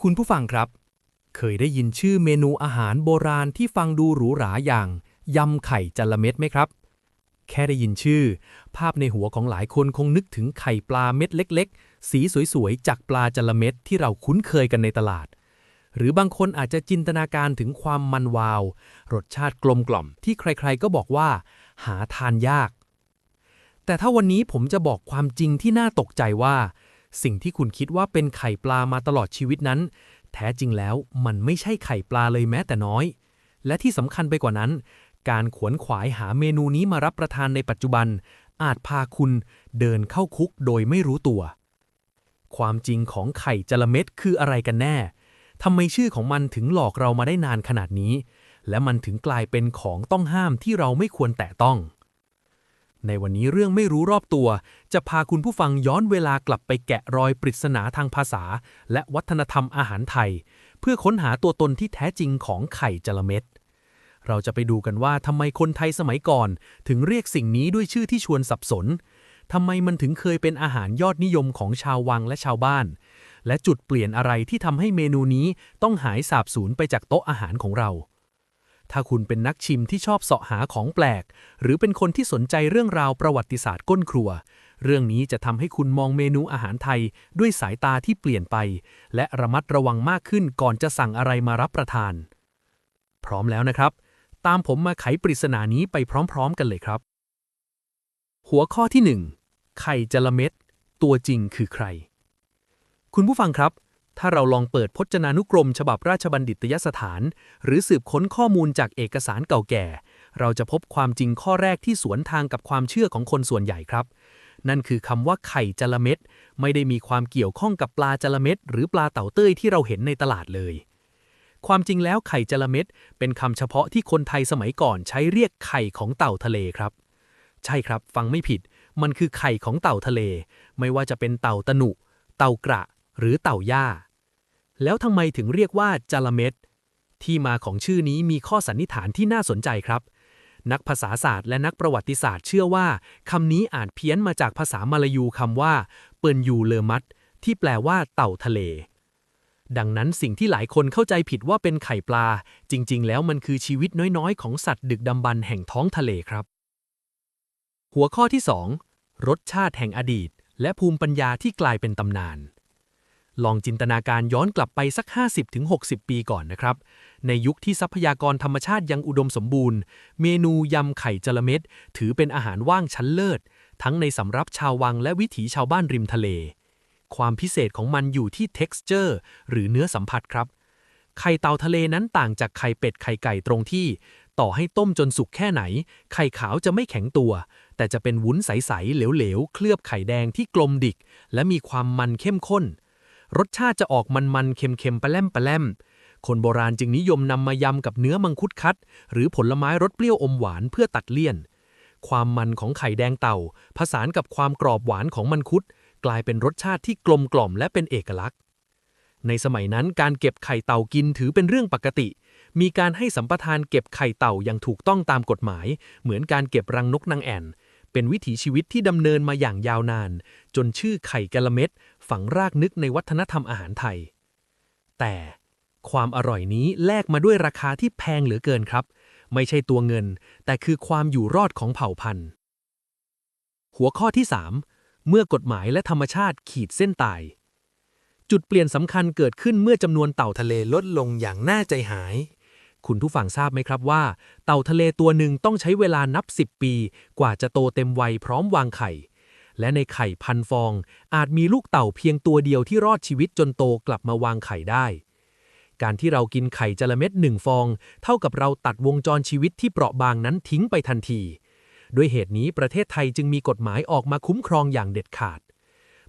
คุณผู้ฟังครับ เคยได้ยินชื่อเมนูอาหารโบราณที่ฟังดูหรูหราอย่างยำไข่จระเม็ดไหมครับ แค่ได้ยินชื่อ ภาพในหัวของหลายคนคงนึกถึงไข่ปลาเม็ดเล็ก ๆ สีสวยๆ จากปลาจระเม็ดที่เราคุ้นเคยกันในตลาด หรือบางคนอาจจะจินตนาการถึงความมันวาว รสชาติกลมกล่อมที่ใครๆก็บอกว่า หาทานยาก แต่ถ้าวันนี้ผมจะบอกความจริงที่น่าตกใจว่า สิ่งที่คุณคิดว่าเป็นไข่ปลามาตลอดชีวิตนั้น แท้จริงแล้วมันไม่ใช่ไข่ปลาเลยแม้แต่น้อย และที่สำคัญไปกว่านั้น การขวนขวายหาเมนูนี้มารับประทานในปัจจุบัน อาจพาคุณเดินเข้าคุกโดยไม่รู้ตัว ความจริงของไข่จระเม็ดคืออะไรกันแน่ทำไมชื่อของมันถึงหลอกเรามาได้นานขนาดนี้ และมันถึงกลายเป็นของต้องห้ามที่เราไม่ควรแตะต้อง ในวันนี้เรื่องไม่รู้รอบตัว จะพาคุณผู้ฟังย้อนเวลากลับไปแกะรอยปริศนาทางภาษา และวัฒนธรรมอาหารไทย เพื่อค้นหาตัวตนที่แท้จริงของไข่จระเม็ดเราจะไปดูกันว่าทำไมคนไทยสมัยก่อน ถึงเรียกสิ่งนี้ด้วยชื่อที่ชวนสับสนทำไมมันถึงเคยเป็นอาหารยอดนิยมของชาววังและชาวบ้าน และจุดเปลี่ยนอะไรที่ทำให้เมนูนี้ต้องหายสาบสูญไปจากโต๊ะอาหารของเรา ถ้าคุณเป็นนักชิมที่ชอบเสาะหาของแปลก หรือเป็นคนที่สนใจเรื่องราวประวัติศาสตร์ก้นครัว เรื่องนี้จะทำให้คุณมองเมนูอาหารไทยด้วยสายตาที่เปลี่ยนไป และระมัดระวังมากขึ้นก่อนจะสั่งอะไรมารับประทาน พร้อมแล้วนะครับ ตามผมมาไขปริศนานี้ไปพร้อม ๆ กันเลยครับ หัวข้อที่ 1 ไข่จระเม็ดตัวจริงคือใคร คุณผู้ฟังครับ ถ้าเราลองเปิดพจนานุกรม ฉบับราชบัณฑิตยสถาน หรือสืบค้นข้อมูลจากเอกสารเก่าแก่ เราจะพบความจริงข้อแรกที่สวนทางกับความเชื่อของคนส่วนใหญ่ครับ นั่นคือคำว่าไข่จระเม็ดไม่ได้มีความเกี่ยวข้องกับปลาจระเม็ดหรือปลาเต่าเต้ยที่เราเห็นในตลาดเลย ความจริงแล้วไข่จระเม็ดเป็นคำเฉพาะที่คนไทยสมัยก่อนใช้เรียกไข่ของเต่าทะเลครับ ใช่ครับ ฟังไม่ผิด มันคือไข่ของเต่าทะเล ไม่ว่าจะเป็นเต่าตะนุ เต่ากระหรือเต่าย่า แล้วทำไมถึงเรียกว่าจระเม็ดที่มาของชื่อนี้มีข้อสันนิษฐานที่น่าสนใจครับ นักภาษาศาสตร์และนักประวัติศาสตร์เชื่อว่าคำนี้อาจเพี้ยนมาจากภาษามาลายูคำว่า เปินยูเลอมัดที่แปลว่าเต่าทะเล ดังนั้นสิ่งที่หลายคนเข้าใจผิดว่าเป็นไข่ปลา จริง ๆ แล้วมันคือชีวิตน้อยๆ ของสัตว์ดึกดำบรรแห่งท้องทะเลครับ หัวข้อที่ 2 รสชาติแห่งอดีต และภูมิปัญญาที่กลายเป็นตำนาน ลองจินตนาการย้อนกลับไปสัก 50-60 ปีก่อนนะครับ ในยุคที่ทรัพยากรธรรมชาติยังอุดมสมบูรณ์ เมนูยำไข่จระเม็ดถือเป็นอาหารว่างชั้นเลิศ ทั้งในสำรับชาววังและวิถีชาวบ้านริมทะเล ความพิเศษของมันอยู่ที่ texture หรือเนื้อสัมผัสครับ ไข่เต่าทะเลนั้นต่างจากไข่เป็ดไข่ไก่ตรงที่ ต่อให้ต้มจนสุกแค่ไหน ไข่ขาวจะไม่แข็งตัว แต่จะเป็นวุ้นใสๆเหลวๆเคลือบไข่แดงที่กลมดิก และมีความมันเข้มข้น รสชาติจะออกมันๆ เค็มๆปะแลมปะแลมคนโบราณจึงนิยมนำมายำกับเนื้อมังคุดคัด หรือผลไม้รสเปรี้ยวอมหวานเพื่อตัดเลี่ยน ความมันของไข่แดงเต่า ผสานกับความกรอบหวานของมังคุด กลายเป็นรสชาติที่กลมกล่อมและเป็นเอกลักษณ์ ในสมัยนั้นการเก็บไข่เต่ากินถือเป็นเรื่องปกติ มีการให้สัมปทานเก็บไข่เต่าอย่างถูกต้องตามกฎหมาย เหมือนการเก็บรังนกนางแอ่น เป็นวิถีชีวิตที่ดำเนินมาอย่างยาวนาน จนชื่อไข่กะละเม็ดฝังรากนึกในวัฒนธรรมอาหารไทย แต่ความอร่อยนี้แลกมาด้วยราคาที่แพงเหลือเกินครับ ไม่ใช่ตัวเงิน แต่คือความอยู่รอดของเผ่าพันธุ์ หัวข้อที่ 3 เมื่อกฎหมายและธรรมชาติขีดเส้นตาย จุดเปลี่ยนสำคัญเกิดขึ้นเมื่อจำนวนเต่าทะเลลดลงอย่างน่าใจหาย คุณผู้ฟังทราบไหมครับว่า เต่าทะเลตัวหนึ่งต้องใช้เวลานับ 10 ปี กว่าจะโตเต็มวัยพร้อมวางไข่ และในไข่พันฟอง อาจมีลูกเต่าเพียงตัวเดียวที่รอดชีวิตจนโตกลับมาวางไข่ได้ การที่เรากินไข่จระเม็ดหนึ่งฟอง เท่ากับเราตัดวงจรชีวิตที่เปราะบางนั้นทิ้งไปทันที ด้วยเหตุนี้ประเทศไทยจึงมีกฎหมายออกมาคุ้มครองอย่างเด็ดขาด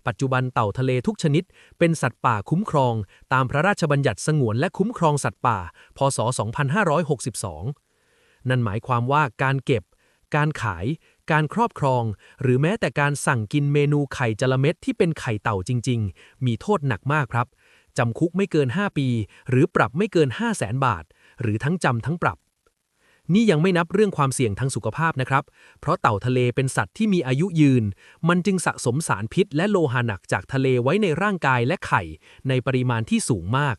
ปัจจุบันเต่าทะเลทุกชนิด เป็นสัตว์ป่าคุ้มครอง ตามพระราชบัญญัติสงวนและคุ้มครองสัตว์ป่า พศ 2562 นั่นหมายความว่าการเก็บ การขาย การครอบครอง หรือแม้แต่การสั่งกินเมนูไข่จระเม็ดที่เป็นไข่เต่าจริง ๆ มีโทษหนักมากครับ จำคุกไม่เกิน 5 ปี หรือปรับไม่เกิน 5 0 0แสนบาท หรือทั้งจำทั้งปรับ นี่ยังไม่นับเรื่องความเสี่ยงทางสุขภาพนะครับ เพราะเต่าทะเลเป็นสัตว์ที่มีอายุยืน มันจึงสะสมสารพิษและโลหะหนักจากทะเลไว้ในร่างกายและไข่ ในปริมาณที่สูงมาก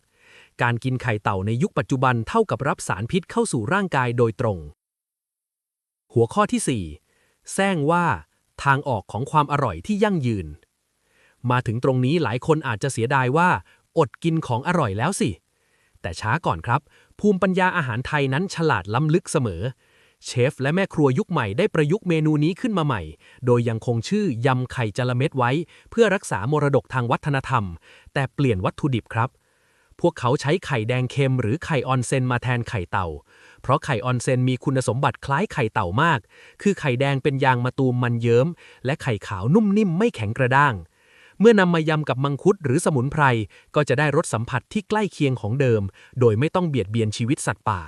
การกินไข่เต่าในยุคปัจจุบันเท่ากับรับสารพิษเข้าสู่ร่างกายโดยตรง หัวข้อที่ 4 แซงว่า ทางออกของความอร่อยที่ยั่งยืน มาถึงตรงนี้หลายคนอาจจะเสียดายว่า อดกินของอร่อยแล้วสิ แต่ช้าก่อนครับ ภูมิปัญญาอาหารไทยนั้นฉลาดล้ำลึกเสมอ เชฟและแม่ครัวยุคใหม่ได้ประยุกต์เมนูนี้ขึ้นมาใหม่ โดยยังคงชื่อยำไข่จระเม็ดไว้ เพื่อรักษามรดกทางวัฒนธรรม แต่เปลี่ยนวัตถุดิบครับ พวกเขาใช้ไข่แดงเค็มหรือไข่ออนเซนมาแทนไข่เต่า เพราะไข่ออนเซนมีคุณสมบัติคล้ายไข่เต่ามาก คือไข่แดงเป็นยางมะตูมมันเยิ้ม และไข่ขาวนุ่มนิ่มไม่แข็งกระด้าง เมื่อนำมายำกับมังคุดหรือสมุนไพร ก็จะได้รสสัมผัสที่ใกล้เคียงของเดิม โดยไม่ต้องเบียดเบียนชีวิตสัตว์ป่า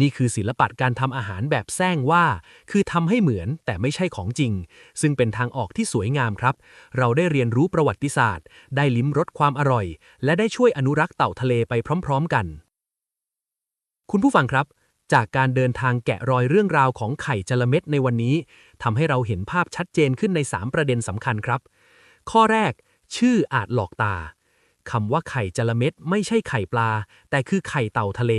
นี่คือศิลปะการทำอาหารแบบแซงว่า คือทำให้เหมือนแต่ไม่ใช่ของจริง ซึ่งเป็นทางออกที่สวยงามครับ เราได้เรียนรู้ประวัติศาสตร์ ได้ลิ้มรสความอร่อย และได้ช่วยอนุรักษ์เต่าทะเลไปพร้อม ๆ กัน คุณผู้ฟังครับจากการเดินทางแกะรอยเรื่องราวของไข่จระเม็ดในวันนี้ทำให้เราเห็นภาพชัดเจนขึ้นใน 3 ประเด็นสำคัญครับ ข้อแรก ชื่ออาจหลอกตาคำว่าไข่จระเม็ดไม่ใช่ไข่ปลา แต่คือไข่เต่าทะเล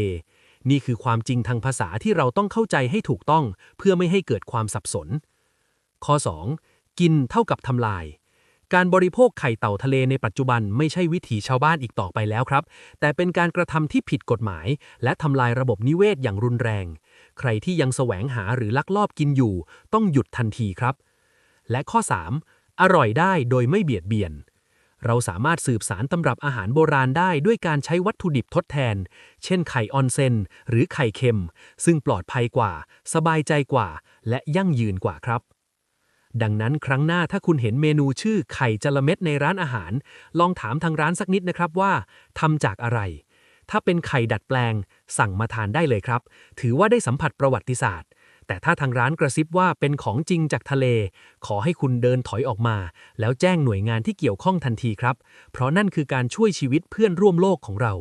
นี่คือความจริงทางภาษาที่เราต้องเข้าใจให้ถูกต้อง เพื่อไม่ให้เกิดความสับสน ข้อ 2. กินเท่ากับทำลาย การบริโภคไข่เต่าทะเลในปัจจุบันไม่ใช่วิถีชาวบ้านอีกต่อไปแล้วครับ แต่เป็นการกระทำที่ผิดกฎหมาย และทำลายระบบนิเวศอย่างรุนแรง ใครที่ยังแสวงหาหรือลักลอบกินอยู่ ต้องหยุดทันทีครับ และข้อ 3. อร่อยได้โดยไม่เบียดเบียน เราสามารถสืบสารตำรับอาหารโบราณได้ด้วยการใช้วัตถุดิบทดแทน เช่นไข่ออนเซนหรือไข่เค็ม ซึ่งปลอดภัยกว่า สบายใจกว่า และยั่งยืนกว่าครับ ดังนั้นครั้งหน้าถ้าคุณเห็นเมนูชื่อไข่จระเม็ดในร้านอาหาร ลองถามทางร้านสักนิดนะครับว่าทำจากอะไรถ้าเป็นไข่ดัดแปลง สั่งมาทานได้เลยครับ ถือว่าได้สัมผัสประวัติศาสตร์ แต่ถ้าทางร้านกระซิบว่าเป็นของจริงจากทะเล ขอให้คุณเดินถอยออกมา แล้วแจ้งหน่วยงานที่เกี่ยวข้องทันทีครับ เพราะนั่นคือการช่วยชีวิตเพื่อนร่วมโลกของเรา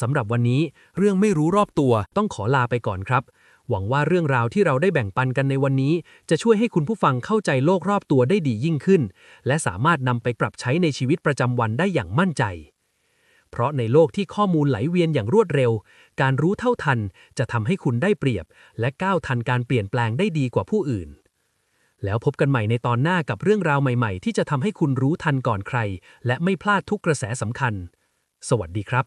สำหรับวันนี้เรื่องไม่รู้รอบตัวต้องขอลาไปก่อนครับ หวังว่าเรื่องราวที่เราได้แบ่งปันกันในวันนี้ จะช่วยให้คุณผู้ฟังเข้าใจโลกรอบตัวได้ดียิ่งขึ้น และสามารถนำไปปรับใช้ในชีวิตประจำวันได้อย่างมั่นใจ เพราะในโลกที่ข้อมูลไหลเวียนอย่างรวดเร็ว การรู้เท่าทันจะทำให้คุณได้เปรียบ และก้าวทันการเปลี่ยนแปลงได้ดีกว่าผู้อื่น แล้วพบกันใหม่ในตอนหน้ากับเรื่องราวใหม่ ๆ ที่จะทำให้คุณรู้ทันก่อนใคร และไม่พลาดทุกกระแสสำคัญ สวัสดีครับ